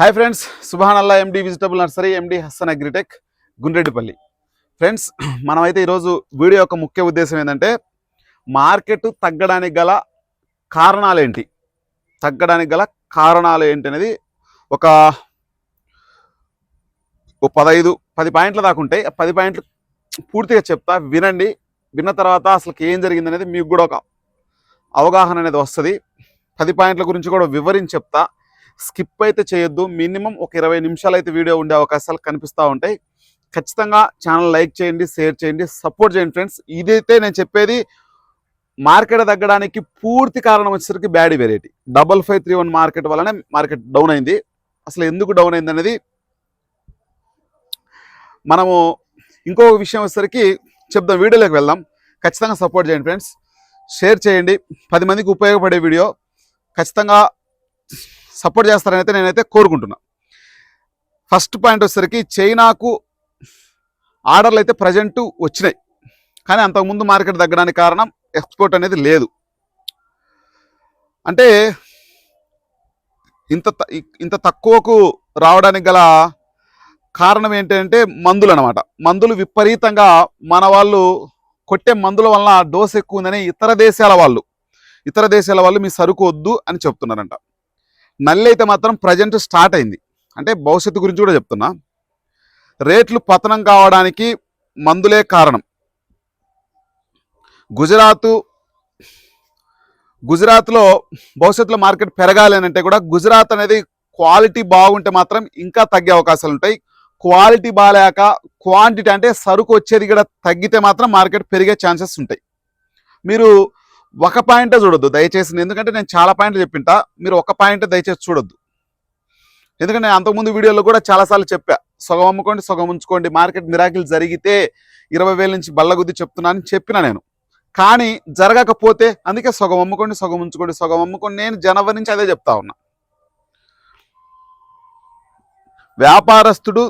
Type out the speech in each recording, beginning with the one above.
Hi friends Subhan Allah MD vegetable nursery MD Hassan Agritech Gundreddipalli friends మనమైతే ఈరోజు video యొక్క ముఖ్య ఉద్దేశం ఏంటంటే మార్కెట్ తగ్గడానికి గల కారణాలు ఏంటి తగ్గడానికి గల కారణాలు ఏంటి అనేది ఒక పదహైదు పది పాయింట్ల దాకా ఉంటాయి. ఆ పది పాయింట్లు పూర్తిగా చెప్తా వినండి. విన్న తర్వాత అసలు ఏం జరిగింది అనేది మీకు కూడా ఒక అవగాహన అనేది వస్తుంది. పది పాయింట్ల గురించి కూడా వివరించి చెప్తా. స్కిప్ అయితే చేయొద్దు. మినిమం ఒక ఇరవై నిమిషాలు అయితే వీడియో ఉండే అవకాశాలు కనిపిస్తూ ఉంటాయి. ఖచ్చితంగా ఛానల్ లైక్ చేయండి షేర్ చేయండి సపోర్ట్ చేయండి ఫ్రెండ్స్. ఇదైతే నేను చెప్పేది మార్కెట్ తగ్గడానికి పూర్తి కారణం వచ్చేసరికి bad variety. Double five three one market వల్లనే మార్కెట్ డౌన్ అయింది. అసలు ఎందుకు డౌన్ అయింది అనేది మనము ఇంకొక విషయం వచ్చేసరికి చెప్దాం వీడియోలోకి వెళ్దాం. ఖచ్చితంగా సపోర్ట్ చేయండి ఫ్రెండ్స్. షేర్ చేయండి. పది మందికి ఉపయోగపడే వీడియో. ఖచ్చితంగా సపోర్ట్ చేస్తారని అయితే నేనైతే కోరుకుంటున్నా. ఫస్ట్ పాయింట్ వచ్చేసరికి చైనాకు ఆర్డర్లు అయితే ప్రజెంట్ వచ్చినాయి. కానీ అంతకుముందు మార్కెట్ తగ్గడానికి కారణం ఎక్స్పోర్ట్ అనేది లేదు. అంటే ఇంత త- ఇంత తక్కువకు రావడానికి గల కారణం ఏంటంటే మందులు అనమాట మందులు విపరీతంగా మన వాళ్ళు కొట్టే మందుల వలన డోస్ ఎక్కువ ఉందని ఇతర దేశాల వాళ్ళు ఇతర దేశాల వాళ్ళు మీ సరుకు వద్దు అని చెప్తున్నారంట. నల్లి అయితే మాత్రం ప్రజెంట్ స్టార్ట్ అయింది. అంటే భవిష్యత్తు గురించి కూడా చెప్తున్నా. రేట్లు పతనం కావడానికి మందులే కారణం. గుజరాత్ గుజరాత్లో భవిష్యత్తులో మార్కెట్ పెరగాలి అని అంటే కూడా గుజరాత్ అనేది క్వాలిటీ బాగుంటే మాత్రం ఇంకా తగ్గే అవకాశాలు ఉంటాయి. క్వాలిటీ బాగాలేక క్వాంటిటీ అంటే సరుకు వచ్చేది కూడా తగ్గితే మాత్రం మార్కెట్ పెరిగే ఛాన్సెస్ ఉంటాయి. మీరు ఒక పాయింటే చూడొద్దు దయచేసి. ఎందుకంటే నేను చాలా పాయింట్లు చెప్పింటా మీరు ఒక పాయింట్ దయచేసి చూడొద్దు. ఎందుకంటే నేను అంతకుముందు వీడియోలో కూడా చాలాసార్లు చెప్పా సొగం అమ్ముకోండి సొగం ఉంచుకోండి మార్కెట్ మిరాకిల్ జరిగితే ఇరవై వేల నుంచి బల్లగుద్ది చెప్తున్నానని చెప్పిన నేను. కానీ జరగకపోతే అందుకే సొగం అమ్ముకోండి సొగం ఉంచుకోండి సొగం అమ్ముకోండి. నేను జనవరి నుంచి అదే చెప్తా ఉన్నా. వ్యాపారస్తుడు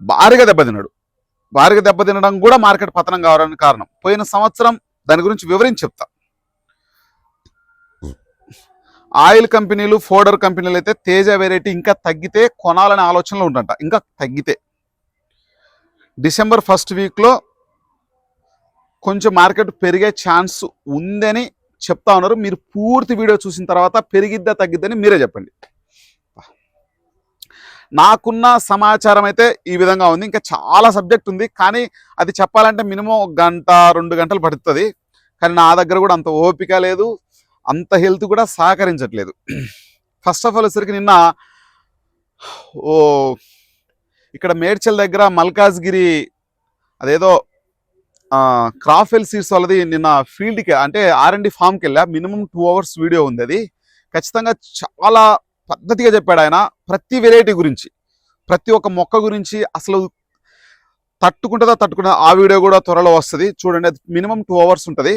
భారీగా దెబ్బతిన్నాడు భారీగా దెబ్బతినడం కూడా మార్కెట్ పతనం కావడానికి కారణం. పోయిన సంవత్సరం దాని గురించి వివరించి చెప్తా. ఆయిల్ కంపెనీలు ఫోడర్ కంపెనీలు అయితే తేజ వెరైటీ ఇంకా తగ్గితే కొనాలనే ఆలోచనలో ఉండంట. ఇంకా తగ్గితే. డిసెంబర్ ఫస్ట్ వీక్లో కొంచెం మార్కెట్ పెరిగే ఛాన్స్ ఉందని చెప్తా ఉన్నారు. మీరు పూర్తి వీడియో చూసిన తర్వాత పెరిగిద్దా తగ్గిద్దని మీరే చెప్పండి. నాకున్న సమాచారం అయితే ఈ విధంగా ఉంది. ఇంకా చాలా సబ్జెక్ట్ ఉంది. కానీ అది చెప్పాలంటే మినిమం ఒక గంట రెండు గంటలు పడుతుంది. కానీ నా దగ్గర కూడా అంత ఓపిక లేదు. అంత హెల్త్ కూడా సహకరించట్లేదు. ఫస్ట్ ఆఫ్ ఆల్ వచ్చరికి నిన్న ఓ ఇక్కడ మేడ్చల్ దగ్గర మల్కాజ్గిరి అదేదో క్రాఫెల్ సీడ్స్ వాళ్ళది నిన్న ఫీల్డ్కి అంటే ఆర్ అండ్ ఫామ్కి వెళ్ళా మినిమం టూ అవర్స్ వీడియో ఉంది అది. ఖచ్చితంగా చాలా పద్ధతిగా చెప్పాడు ఆయన. ప్రతి వెరైటీ గురించి ప్రతి ఒక్క మొక్క గురించి అసలు తట్టుకుంటుందా తట్టుకుంటుందా ఆ వీడియో కూడా త్వరలో వస్తుంది. చూడండి అది మినిమం టూ అవర్స్ ఉంటుంది.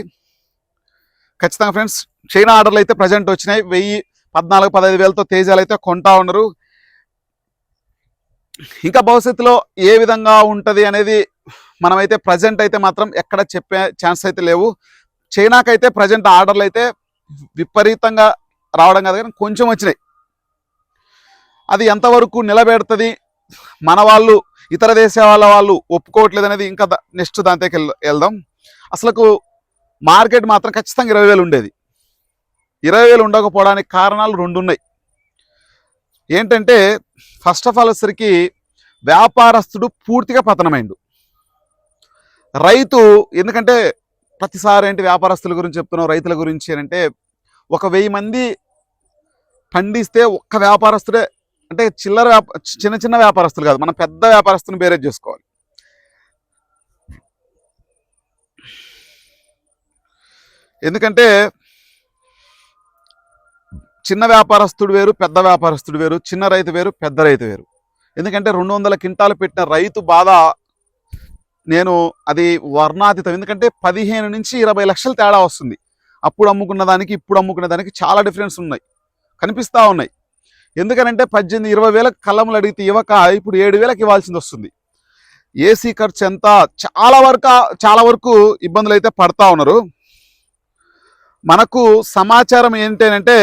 ఖచ్చితంగా ఫ్రెండ్స్ చైనా ఆర్డర్లు అయితే ప్రజెంట్ వచ్చినాయి. వెయ్యి పద్నాలుగు పదహైదు వేలతో తేజాలు అయితే కొంటా ఉన్నారు. ఇంకా భవిష్యత్తులో ఏ విధంగా ఉంటుంది అనేది మనమైతే ప్రజెంట్ అయితే మాత్రం ఎక్కడ చెప్పే ఛాన్స్ అయితే లేవు. చైనాకైతే ప్రజెంట్ ఆర్డర్లు అయితే విపరీతంగా రావడం కాదు కానీ కొంచెం వచ్చినాయి. అది ఎంతవరకు నిలబెడుతుంది? మన వాళ్ళు ఇతర దేశాల వాళ్ళు ఒప్పుకోవట్లేదు అనేది ఇంకా నెక్స్ట్ దాంతోకి వెళ్దాం. అసలుకు మార్కెట్ మాత్రం ఖచ్చితంగా ఇరవై వేలు ఉండేది. ఇరవై వేలు ఉండకపోవడానికి కారణాలు రెండు ఉన్నాయి ఏంటంటే ఫస్ట్ ఆఫ్ ఆల్ వచ్చరికి వ్యాపారస్తుడు పూర్తిగా పతనమైండు. రైతు ఎందుకంటే ప్రతిసారి ఏంటి వ్యాపారస్తుల గురించి చెప్తున్నాం రైతుల గురించి అంటే ఒక వెయ్యి మంది పండిస్తే ఒక్క వ్యాపారస్తుడే అంటే చిల్లర వ్యాప చిన్న చిన్న వ్యాపారస్తులు కాదు మనం పెద్ద వ్యాపారస్తుని బేరేజ్ చేసుకోవాలి. ఎందుకంటే చిన్న వ్యాపారస్తుడు వేరు పెద్ద వ్యాపారస్తుడు వేరు చిన్న రైతు వేరు పెద్ద రైతు వేరు. ఎందుకంటే రెండు వందల క్వింటాలు పెట్టిన రైతు బాధ నేను అది వర్ణాతీతం. ఎందుకంటే పదిహేను నుంచి ఇరవై లక్షలు తేడా వస్తుంది. అప్పుడు అమ్ముకున్న దానికి ఇప్పుడు అమ్ముకున్న దానికి చాలా డిఫరెన్స్ ఉన్నాయి. కనిపిస్తూ ఉన్నాయి. ఎందుకనంటే పద్దెనిమిది ఇరవై వేలకు కళ్ళములు అడిగితే ఇవ్వక ఇప్పుడు ఏడు వేలకు ఇవ్వాల్సింది వస్తుంది. ఏసీ ఖర్చు ఎంత? చాలా వరకు చాలా వరకు ఇబ్బందులు అయితే పడతా ఉన్నారు. మనకు సమాచారం ఏంటంటే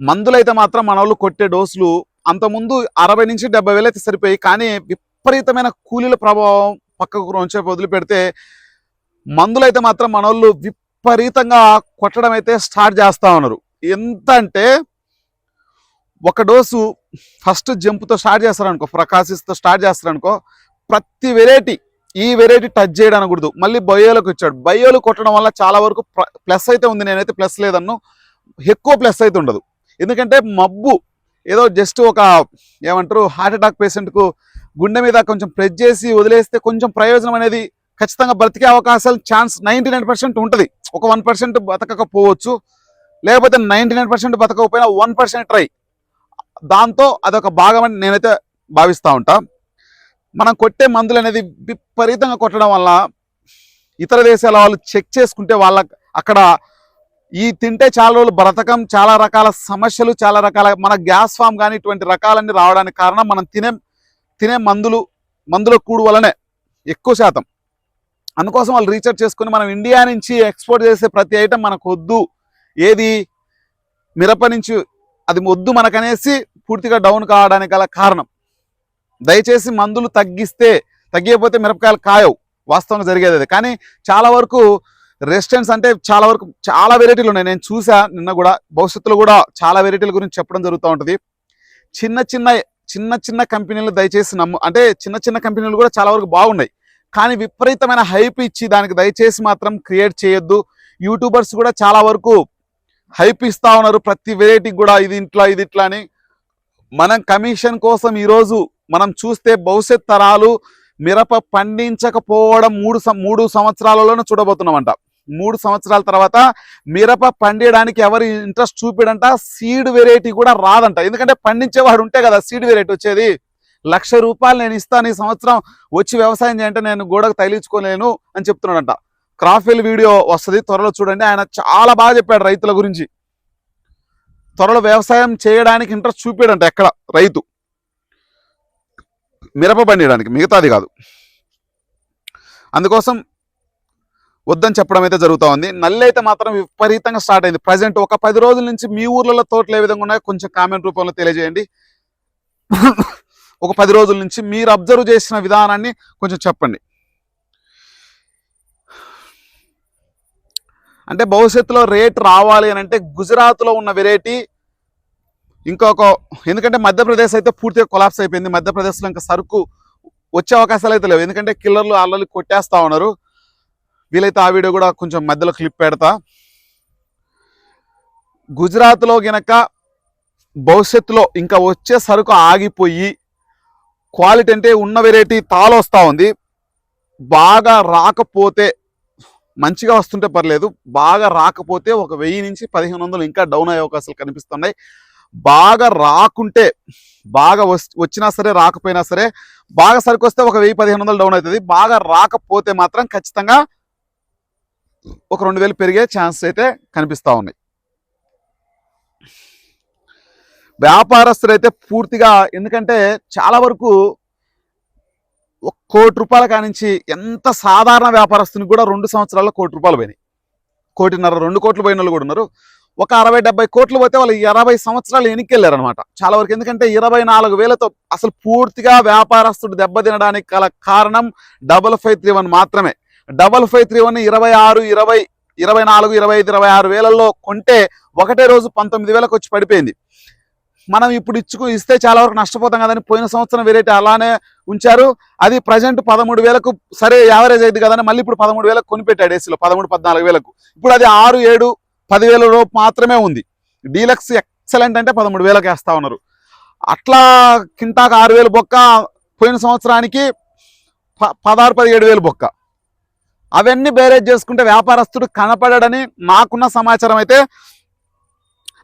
మందులైతే మాత్రం మన వాళ్ళు కొట్టే డోసులు అంతకుముందు అరవై నుంచి డెబ్బై వేలు అయితే సరిపోయి కానీ విపరీతమైన కూలీల ప్రభావం పక్కకు ఉంచే వదిలిపెడితే మందులైతే మాత్రం మన వాళ్ళు విపరీతంగా కొట్టడం అయితే స్టార్ట్ చేస్తూ ఉన్నారు. ఎంత అంటే ఒక డోసు ఫస్ట్ జంపుతో స్టార్ట్ చేస్తారనుకో ప్రకాశిస్తో స్టార్ట్ చేస్తారనుకో ప్రతి వెరైటీ ఈ వెరైటీ టచ్ చేయడం అనకూడదు. మళ్ళీ బయోలకు వచ్చాడు. బయోలు కొట్టడం వల్ల చాలా వరకు ప్లస్ అయితే ఉంది. నేనైతే ప్లస్ లేదన్ను. ఎక్కువ ప్లస్ అయితే ఉండదు. ఎందుకంటే మబ్బు ఏదో జస్ట్ ఒక ఏమంటారు హార్ట్ అటాక్ పేషెంట్కు గుండె మీద కొంచెం ప్రెస్ చేసి వదిలేస్తే కొంచెం ప్రయోజనం అనేది ఖచ్చితంగా బ్రతికే అవకాశాలు ఛాన్స్ నైంటీ నైన్ పర్సెంట్ ఉంటుంది. ఒక వన్ పర్సెంట్ బతకకపోవచ్చు. లేకపోతే నైంటీ నైన్ పర్సెంట్ బతకకపోయినా వన్ పర్సెంట్ ట్రై దాంతో అదొక భాగం అని నేనైతే భావిస్తూ ఉంటాను మనం కొట్టే మందులు అనేది విపరీతంగా కొట్టడం వల్ల ఇతర దేశాల వాళ్ళు చెక్ చేసుకుంటే వాళ్ళ అక్కడ ఈ తింటే చాలా రోజులు బ్రతకం చాలా రకాల సమస్యలు చాలా రకాల మన గ్యాస్ ఫామ్ కానీ ఇటువంటి రకాలన్నీ రావడానికి కారణం మనం తినే తినే మందులు మందుల కూడు వల్లనే ఎక్కువ శాతం. అందుకోసం వాళ్ళు రీసెర్చ్ చేసుకుని మనం ఇండియా నుంచి ఎక్స్పోర్ట్ చేసే ప్రతి ఐటెం మనకు వద్దు ఏది మిరప నుంచి అది వద్దు మనకనేసి పూర్తిగా డౌన్ కావడానికి గల కారణం. దయచేసి మందులు తగ్గిస్తే తగ్గిపోతే మిరపకాయలు కాయవు. వాస్తవంగా జరిగేది అది. కానీ చాలా వరకు రెస్టారెంట్స్ అంటే చాలా వరకు చాలా వెరైటీలు ఉన్నాయి. నేను చూసా నిన్న కూడా భవిష్యత్తులో కూడా చాలా వెరైటీల గురించి చెప్పడం జరుగుతూ ఉంటుంది. చిన్న చిన్న చిన్న చిన్న కంపెనీలు దయచేసి నమ్ము అంటే చిన్న చిన్న కంపెనీలు కూడా చాలా వరకు బాగున్నాయి. కానీ విపరీతమైన హైప్ ఇచ్చి దానికి దయచేసి మాత్రం క్రియేట్ చేయొద్దు. యూట్యూబర్స్ కూడా చాలా వరకు హైప్ ఇస్తూ ఉన్నారు. ప్రతి వెరైటీకి కూడా ఇది ఇట్లా ఇది ఇట్లా అని. మనం కమిషన్ కోసం ఈరోజు మనం చూస్తే భవిష్యత్ తరాలు మిరప పండించకపోవడం మూడు సం- మూడు సంవత్సరాలలోనే చూడబోతున్నామంట. మూడు సంవత్సరాల తర్వాత మిరప పండియడానికి ఎవరు ఇంట్రెస్ట్ చూపిడంట సీడ్ వెరైటీ కూడా రాదంట. ఎందుకంటే పండించేవాడు ఉంటే కదా సీడ్ వెరైటీ వచ్చేది. లక్ష రూపాయలు నేను ఇస్తాను ఈ సంవత్సరం వచ్చి వ్యవసాయం చేయంటే నేను గోడకు తగిలించుకోలేను అని చెప్తున్నాడంట. క్రాఫిల్ వీడియో వస్తుంది త్వరలో చూడండి. ఆయన చాలా బాగా చెప్పాడు రైతుల గురించి. త్వరలో వ్యవసాయం చేయడానికి ఇంట్రెస్ట్ చూపాడంట ఎక్కడ రైతు. మిరప పండియడానికి మిగతాది కాదు. అందుకోసం వద్దని చెప్పడం అయితే జరుగుతూ ఉంది. నల్లి అయితే మాత్రం విపరీతంగా స్టార్ట్ అయింది. ప్రజెంట్ ఒక పది రోజుల నుంచి మీ ఊర్లలో తోటలు ఏ విధంగా ఉన్నాయో కొంచెం కామెంట్ రూపంలో తెలియజేయండి. ఒక పది రోజుల నుంచి మీరు అబ్జర్వ్ చేసిన విధానాన్ని కొంచెం చెప్పండి. అంటే భవిష్యత్తులో రేట్ రావాలి అని అంటే గుజరాత్లో ఉన్న వెరైటీ ఇంకొక ఎందుకంటే మధ్యప్రదేశ్ అయితే పూర్తిగా కొలాప్స్ అయిపోయింది. మధ్యప్రదేశ్లో ఇంకా సరుకు వచ్చే అవకాశాలు అయితే లేవు. ఎందుకంటే కిల్లర్లు అల్లలు కొట్టేస్తూ ఉన్నారు. వీలైతే ఆ వీడియో కూడా కొంచెం మధ్యలో క్లిప్ పెడతా. గుజరాత్లో గనక భవిష్యత్తులో ఇంకా వచ్చే సరుకు ఆగిపోయి క్వాలిటీ అంటే ఉన్న వెరైటీ తాళొస్తూ ఉంది. బాగా రాకపోతే మంచిగా వస్తుంటే పర్లేదు. బాగా రాకపోతే ఒక వెయ్యి నుంచి పదిహేను వందలు ఇంకా డౌన్ అయ్యే అవకాశాలు కనిపిస్తున్నాయి. బాగా రాకుంటే బాగా వచ్చినా సరే రాకపోయినా సరే బాగా సరుకు వస్తే ఒక వెయ్యి పదిహేను వందలు డౌన్ అవుతుంది. బాగా రాకపోతే మాత్రం ఖచ్చితంగా ఒక రెండు వేలు పెరిగే ఛాన్స్ అయితే కనిపిస్తూ ఉన్నాయి. వ్యాపారస్తులు అయితే పూర్తిగా ఎందుకంటే చాలా వరకు ఒక కోటి రూపాయల కానించి ఎంత సాధారణ వ్యాపారస్తుని కూడా రెండు సంవత్సరాల్లో కోటి రూపాయలు పోయినాయి. కోటిన్నర రెండు కోట్లు పోయిన వాళ్ళు కూడా ఉన్నారు. ఒక అరవై డెబ్బై కోట్లు పోతే వాళ్ళు ఇరవై సంవత్సరాలు వెనక్కి అనమాట చాలా వరకు ఎందుకంటే ఇరవై నాలుగు వేలతో అసలు పూర్తిగా వ్యాపారస్తుడు దెబ్బతినడానికి గల కారణం డబల్ ఫైవ్ త్రీ వన్ మాత్రమే. డబల్ ఫైవ్ త్రీ వన్ ఇరవై ఆరు ఇరవై ఇరవై నాలుగు ఇరవై ఐదు ఇరవై ఆరు వేలలో కొంటే ఒకటే రోజు పంతొమ్మిది వేలకు వచ్చి పడిపోయింది. మనం ఇప్పుడు ఇచ్చుకు ఇస్తే చాలా వరకు నష్టపోతాం కదని పోయిన సంవత్సరం వెరైటీ అలానే ఉంచారు. అది ప్రజెంట్ పదమూడు వేలకు సరే యావరేజ్ అయింది కదని మళ్ళీ ఇప్పుడు పదమూడు వేలకు కొనిపెట్టాడు ఏసీలో పదమూడు పద్నాలుగు వేలకు. ఇప్పుడు అది ఆరు ఏడు పదివేల రూపు మాత్రమే ఉంది. డీలక్స్ ఎక్సలెంట్ అంటే పదమూడు వేలకు వేస్తూ ఉన్నారు. అట్లా కింటాకు ఆరు వేలు బొక్క పోయిన సంవత్సరానికి ప పదహారు పదిహేడు వేలు బొక్క. అవన్నీ బేరేజ్ చేసుకుంటే వ్యాపారస్తుడు కనపడడని నాకున్న సమాచారం అయితే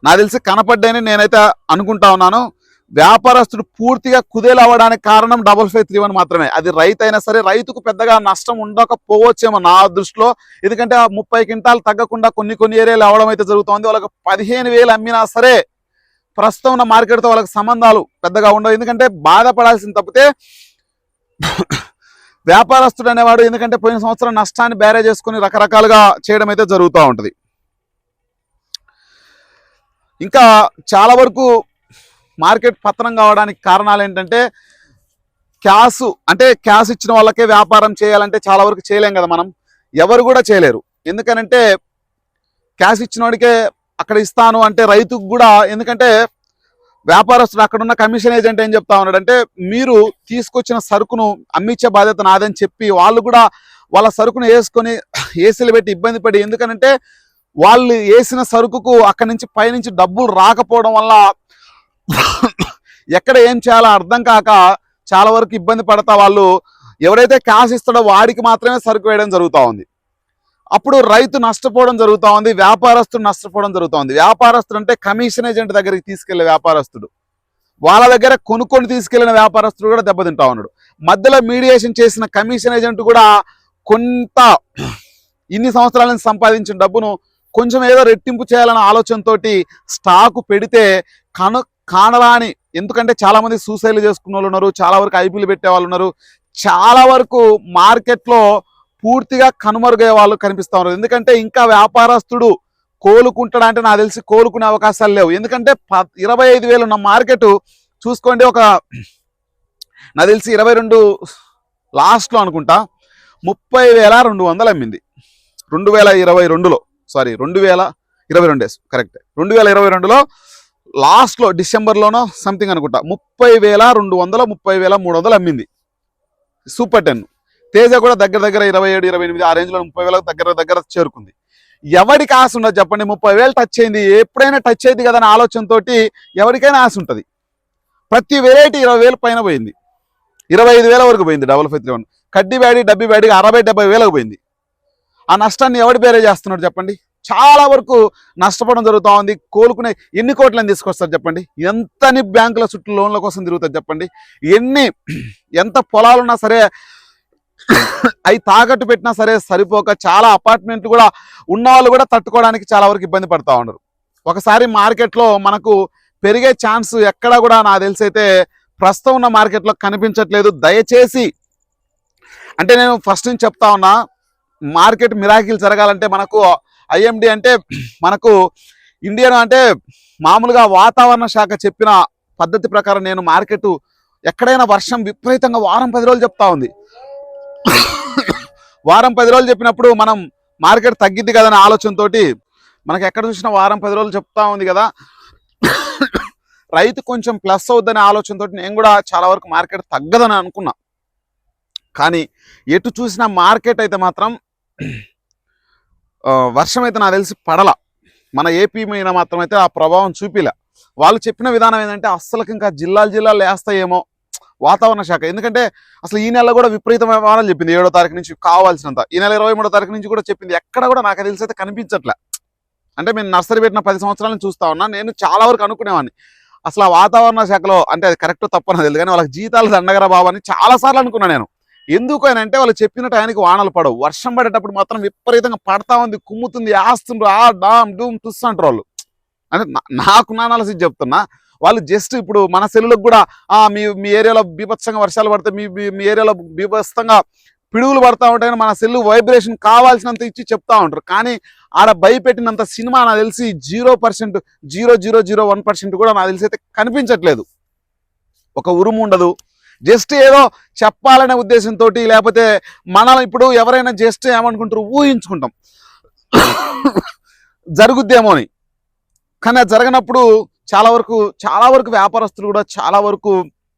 నాకు తెలిసి కనపడ్డని నేనైతే అనుకుంటా ఉన్నాను. వ్యాపారస్తుడు పూర్తిగా కుదేలు అవ్వడానికి కారణం డబల్ ఫైవ్ త్రీ వన్ మాత్రమే. అది రైతు అయినా సరే రైతుకు పెద్దగా నష్టం ఉండకపోవచ్చేమో నా దృష్టిలో. ఎందుకంటే ఆ ముప్పై క్వింటాలు తగ్గకుండా కొన్ని కొన్ని ఏరియాలు అవడం అయితే జరుగుతుంది. వాళ్ళకి పదిహేను వేలు అమ్మినా సరే ప్రస్తుతం ఉన్న మార్కెట్తో వాళ్ళకి సంబంధాలు పెద్దగా ఉండవు. ఎందుకంటే బాధపడాల్సింది తప్పితే వ్యాపారస్తుడు అనేవాడు ఎందుకంటే పోయిన సంవత్సరం నష్టాన్ని బేరే చేసుకుని రకరకాలుగా చేయడం అయితే జరుగుతూ ఉంటుంది. ఇంకా చాలా వరకు మార్కెట్ పతనం కావడానికి కారణాలు ఏంటంటే క్యాష్ అంటే క్యాష్ ఇచ్చిన వాళ్ళకే వ్యాపారం చేయాలంటే చాలా వరకు చేయలేం కదా మనం. ఎవరు కూడా చేయలేరు. ఎందుకనంటే క్యాష్ ఇచ్చిన వాడికే అక్కడ ఇస్తాను అంటే రైతుకు కూడా ఎందుకంటే వ్యాపారస్తుడు అక్కడ ఉన్న కమిషన్ ఏజెంట్ ఏం చెప్తా ఉన్నాడు అంటే మీరు తీసుకొచ్చిన సరుకును అమ్మించే బాధ్యత నాదని చెప్పి వాళ్ళు కూడా వాళ్ళ సరుకును వేసుకొని ఏసీలు పెట్టి ఇబ్బంది పడి ఎందుకనంటే వాళ్ళు వేసిన సరుకుకు అక్కడి నుంచి పైనుంచి డబ్బులు రాకపోవడం వల్ల ఎక్కడ ఏం చేయాలో అర్థం కాక చాలా వరకు ఇబ్బంది పడతా వాళ్ళు ఎవరైతే క్యాష్ ఇస్తాడో వాడికి మాత్రమే సరుకు వేయడం జరుగుతూ ఉంది. అప్పుడు రైతు నష్టపోవడం జరుగుతూ ఉంది వ్యాపారస్తుడు నష్టపోవడం జరుగుతూ ఉంది. వ్యాపారస్తుడు అంటే కమిషన్ ఏజెంట్ దగ్గరికి తీసుకెళ్ళే వ్యాపారస్తుడు. వాళ్ళ దగ్గర కొనుక్కొని తీసుకెళ్ళిన వ్యాపారస్తుడు కూడా దెబ్బతింటా ఉన్నాడు. మధ్యలో మీడియేషన్ చేసిన కమిషన్ ఏజెంట్ కూడా కొంత ఇన్ని సంవత్సరాల నుంచి సంపాదించిన డబ్బును కొంచెం ఏదో రెట్టింపు చేయాలన్న ఆలోచనతోటి స్టాకు పెడితే కను కానరాని ఎందుకంటే చాలా మంది సూసైడ్లు చేసుకున్న వాళ్ళు ఉన్నారు చాలా వరకు ఐపీలు పెట్టే వాళ్ళు ఉన్నారు. చాలా వరకు మార్కెట్లో పూర్తిగా కనుమరుగయ్యే వాళ్ళు కనిపిస్తూ ఉన్నారు. ఎందుకంటే ఇంకా వ్యాపారస్తుడు కోలుకుంటాడా అంటే నాకు తెలిసి కోలుకునే అవకాశాలు లేవు. ఎందుకంటే ప ఇరవై ఐదు వేలు ఉన్న మార్కెట్ చూసుకోండి ఒక నాకు తెలిసి ఇరవై రెండు లాస్ట్లో అనుకుంటా ముప్పై వేల రెండు వందలు అమ్మింది. రెండు వేల ఇరవై రెండులో సారీ రెండు వేల ఇరవై రెండు కరెక్ట్ రెండు వేల ఇరవై రెండులో లాస్ట్లో డిసెంబర్లోనో సంథింగ్ అనుకుంటా ముప్పై వేల రెండు వందల ముప్పై వేల మూడు వందలు అమ్మింది. Super ten. తేజ కూడా దగ్గర దగ్గర ఇరవై ఏడు ఇరవై ఎనిమిది ఆ రేంజ్లో ముప్పై వేలకు దగ్గర దగ్గర చేరుకుంది. ఎవరికి ఆశ ఉండదు చెప్పండి ముప్పై వేలు టచ్ అయింది. ఎప్పుడైనా టచ్ అయింది కదా అనే ఆలోచనతోటి ఎవరికైనా ఆశ ఉంటుంది. ప్రతి వెరైటీ ఇరవై వేలు పైన పోయింది. ఇరవై ఐదు వేల వరకు పోయింది డబల్ ఫైవ్ త్రీ వన్ కడ్డీ బ్యాడీ డబ్బీ బ్యాడీ అరవై డెబ్బై వేలకు పోయింది. ఆ నష్టాన్ని ఎవడు బేరే చేస్తున్నాడు చెప్పండి? చాలా వరకు నష్టపోవడం జరుగుతూ ఉంది కోలుకునే ఎన్ని కోట్లని తీసుకొస్తారు చెప్పండి? ఎంతని బ్యాంకుల చుట్టూ లోన్ల కోసం తిరుగుతారు చెప్పండి? ఎన్ని ఎంత పొలాలున్నా సరే అవి తాకట్టు పెట్టినా సరే సరిపోక చాలా అపార్ట్మెంట్లు కూడా ఉన్న వాళ్ళు కూడా తట్టుకోవడానికి చాలా వరకు ఇబ్బంది పడుతూ ఉన్నారు. ఒకసారి మార్కెట్లో మనకు పెరిగే ఛాన్స్ ఎక్కడా కూడా నాకు తెలిసైతే ప్రస్తుతం ఉన్న మార్కెట్లో కనిపించట్లేదు. దయచేసి అంటే నేను ఫస్ట్ నుంచి చెప్తా ఉన్నా మార్కెట్ మిరాకిల్ జరగాలంటే మనకు ఐఎండి అంటే మనకు ఇండియన్ అంటే మామూలుగా వాతావరణ శాఖ చెప్పిన పద్ధతి ప్రకారం నేను మార్కెట్ ఎక్కడైనా వర్షం విపరీతంగా వారం పది రోజులు చెప్తా ఉంది. వారం పది రోజులు చెప్పినప్పుడు మనం మార్కెట్ తగ్గిద్ది కదనే ఆలోచనతో మనకు ఎక్కడ చూసినా వారం పది రోజులు చెప్తా ఉంది కదా. రైతు కొంచెం ప్లస్ అవుద్దనే ఆలోచనతో నేను కూడా చాలా వరకు మార్కెట్ తగ్గదని అనుకున్నా. కానీ ఎటు చూసినా మార్కెట్ అయితే మాత్రం వర్షం అయితే నాకు తెలిసి పడల. మన ఏపీ మీద మాత్రం అయితే ఆ ప్రభావం చూపిలే. వాళ్ళు చెప్పిన విధానం ఏంటంటే అస్సలకి ఇంకా జిల్లాలు జిల్లాలు వేస్తాయేమో వాతావరణ శాఖ. ఎందుకంటే అసలు ఈ నెల కూడా విపరీతమైన వానలు చెప్పింది. ఏడో తారీఖు నుంచి కావాల్సినంత. ఈ నెల ఇరవై మూడో తారీఖు నుంచి కూడా చెప్పింది. ఎక్కడ కూడా నాకు తెలిసి అయితే కనిపించట్లే. అంటే మేము నర్సరీ పెట్టిన పది సంవత్సరాలను చూస్తా ఉన్నా. నేను చాలా వరకు అనుకునేవాడిని అసలు ఆ వాతావరణ శాఖలో అంటే అది కరెక్ట్ తప్పని తెలియదు. కానీ వాళ్ళకి జీతాలు దండగరా బాబు అని చాలా సార్లు అనుకున్నా నేను. ఎందుకు అని అంటే వాళ్ళు చెప్పిన ఆయనకి వానలు పడవు. వర్షం పడేటప్పుడు మాత్రం విపరీతంగా పడతా ఉంది కుమ్ముతుంది ఆస్తుండ్రు ఆ డామ్ డూమ్ తుస్ అంటారు వాళ్ళు. అంటే నాకు నానాలసి చెప్తున్నా వాళ్ళు జస్ట్ ఇప్పుడు మన సెల్లులకు కూడా మీ మీ ఏరియాలో బీభత్సంగా వర్షాలు పడితే మీ మీ- మీ ఏరియాలో బీభత్సంగా పిడుగులు పడతా ఉంటాయని మన సెల్లు వైబ్రేషన్ కావాల్సినంత ఇచ్చి చెప్తా ఉంటారు. కానీ ఆడ భయపెట్టినంత సినిమా నాకు తెలిసి zero percent zero zero zero one percent కూడా నాకు తెలిసి అయితే కనిపించట్లేదు. ఒక ఉరుము ఉండదు. జస్ట్ ఏదో చెప్పాలనే ఉద్దేశంతో లేకపోతే మనం ఇప్పుడు ఎవరైనా జస్ట్ ఏమనుకుంటారు ఊహించుకుంటాం. జరుగుద్దేమో అని. కానీ అది జరగనప్పుడు చాలా వరకు చాలా వరకు వ్యాపారస్తులు కూడా చాలా వరకు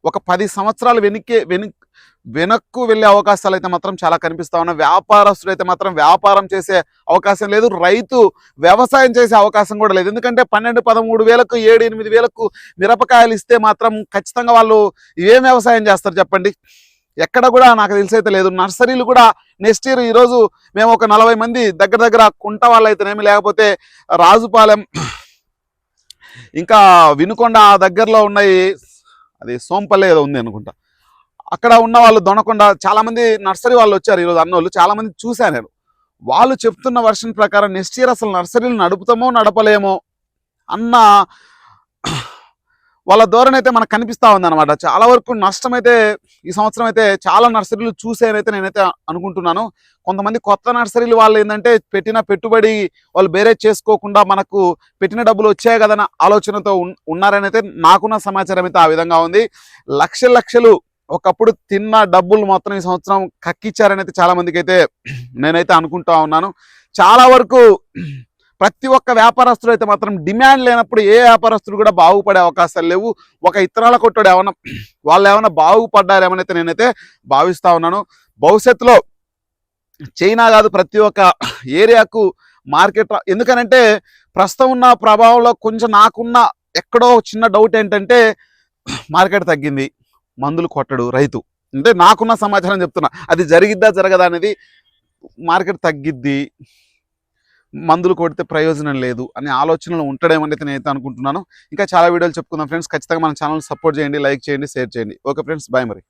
ఒక పది సంవత్సరాలు వెనక్కి వెనక్ వెనక్కు వెళ్ళే అవకాశాలు అయితే మాత్రం చాలా కనిపిస్తా ఉన్నాయి. వ్యాపారస్తుడు అయితే మాత్రం వ్యాపారం చేసే అవకాశం లేదు. రైతు వ్యవసాయం చేసే అవకాశం కూడా లేదు. ఎందుకంటే పన్నెండు పదమూడు వేలకు ఏడు ఎనిమిది వేలకు మిరపకాయలు ఇస్తే మాత్రం ఖచ్చితంగా వాళ్ళు ఏం వ్యవసాయం చేస్తారు చెప్పండి? ఎక్కడ కూడా నాకు తెలిసైతే లేదు. నర్సరీలు కూడా నెక్స్ట్ ఇయర్ ఈరోజు మేము ఒక నలభై మంది దగ్గర దగ్గర కుంట వాళ్ళు లేకపోతే రాజుపాలెం ఇంకా వినుకొండ దగ్గరలో ఉన్నాయి. అది సోంపల్లి ఏదో ఉంది అనుకుంటా. అక్కడ ఉన్న వాళ్ళు దొనకొండ చాలా మంది నర్సరీ వాళ్ళు వచ్చారు ఈరోజు అన్నోళ్ళు చాలామంది చూశాను నేను. వాళ్ళు చెప్తున్న వర్షన్ ప్రకారం నెక్స్ట్ ఇయర్ అసలు నర్సరీలు నడుపుతామో నడపలేమో అన్న వాళ్ళ ధోరణి అయితే మనకు కనిపిస్తూ ఉందన్నమాట. చాలా వరకు నష్టం అయితే ఈ సంవత్సరం అయితే చాలా నర్సరీలు చూసేనైతే నేనైతే అనుకుంటున్నాను. కొంతమంది కొత్త నర్సరీలు వాళ్ళు ఏంటంటే పెట్టిన పెట్టుబడి వాళ్ళు బేరే చేసుకోకుండా మనకు పెట్టిన డబ్బులు వచ్చాయి కదన్న ఆలోచనతో ఉన్- ఉన్నారని అయితే నాకున్న సమాచారం అయితే ఆ విధంగా ఉంది. లక్ష లక్షలు ఒకప్పుడు తిన్న డబ్బులు మొత్తం ఈ సంవత్సరం కక్కిచ్చారని అయితే చాలా మందికి అయితే నేనైతే అనుకుంటా ఉన్నాను. చాలా వరకు ప్రతి ఒక్క వ్యాపారస్తుడు అయితే మాత్రం డిమాండ్ లేనప్పుడు ఏ వ్యాపారస్తుడు కూడా బాగుపడే అవకాశాలు లేవు. ఒక ఇత్తనాల కొట్టుడు ఏమన్నా వాళ్ళు ఏమైనా బాగుపడ్డారేమనైతే నేనైతే భావిస్తూ ఉన్నాను. భవిష్యత్తులో చైనా కాదు ప్రతి ఒక్క ఏరియాకు మార్కెట్ ఎందుకనంటే ప్రస్తుతం ఉన్న ప్రభావంలో కొంచెం నాకున్న ఎక్కడో చిన్న డౌట్ ఏంటంటే మార్కెట్ తగ్గింది. మందులు కొట్టడు రైతు. అంటే నాకున్న సమాచారం చెప్తున్నా. అది జరిగిద్దా జరగదా అనేది మార్కెట్ తగ్గిద్ది. మందులు కొడితే ప్రయోజనం లేదు అనే ఆలోచనలు ఉంటాడేమో అయితే నేనైతే అనుకుంటున్నాను. ఇంకా చాలా వీడియోలు చెప్పుకుందాం ఫ్రెండ్స్. ఖచ్చితంగా మన ఛానల్ సపోర్ట్ చేయండి లైక్ చేయండి షేర్ చేయండి. ఓకే ఫ్రెండ్స్ బాయ్ మరి.